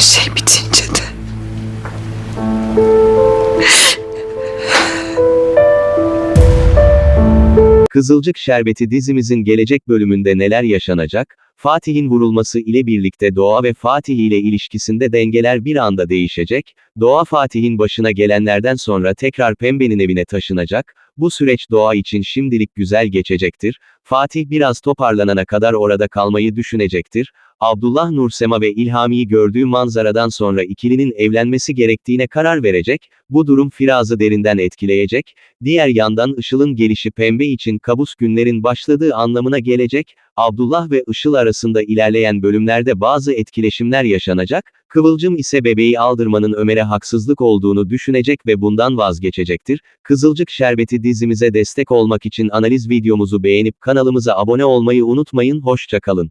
Her şey bitince de. Kızılcık Şerbeti dizimizin gelecek bölümünde neler yaşanacak, Fatih'in vurulması ile birlikte Doğa ve Fatih ile ilişkisinde dengeler bir anda değişecek, Doğa Fatih'in başına gelenlerden sonra tekrar Pembe'nin evine taşınacak, bu süreç Doğa için şimdilik güzel geçecektir, Fatih biraz toparlanana kadar orada kalmayı düşünecektir, Abdullah Nursema ve İlhami'yi gördüğü manzaradan sonra ikilinin evlenmesi gerektiğine karar verecek, bu durum Firaz'ı derinden etkileyecek, diğer yandan Işıl'ın gelişi Pembe için kabus günlerin başladığı anlamına gelecek, Abdullah ve Işıl arasında ilerleyen bölümlerde bazı etkileşimler yaşanacak, Kıvılcım ise bebeği aldırmanın Ömer'e haksızlık olduğunu düşünecek ve bundan vazgeçecektir. Kızılcık Şerbeti dizimize destek olmak için analiz videomuzu beğenip kanalımıza abone olmayı unutmayın, hoşçakalın.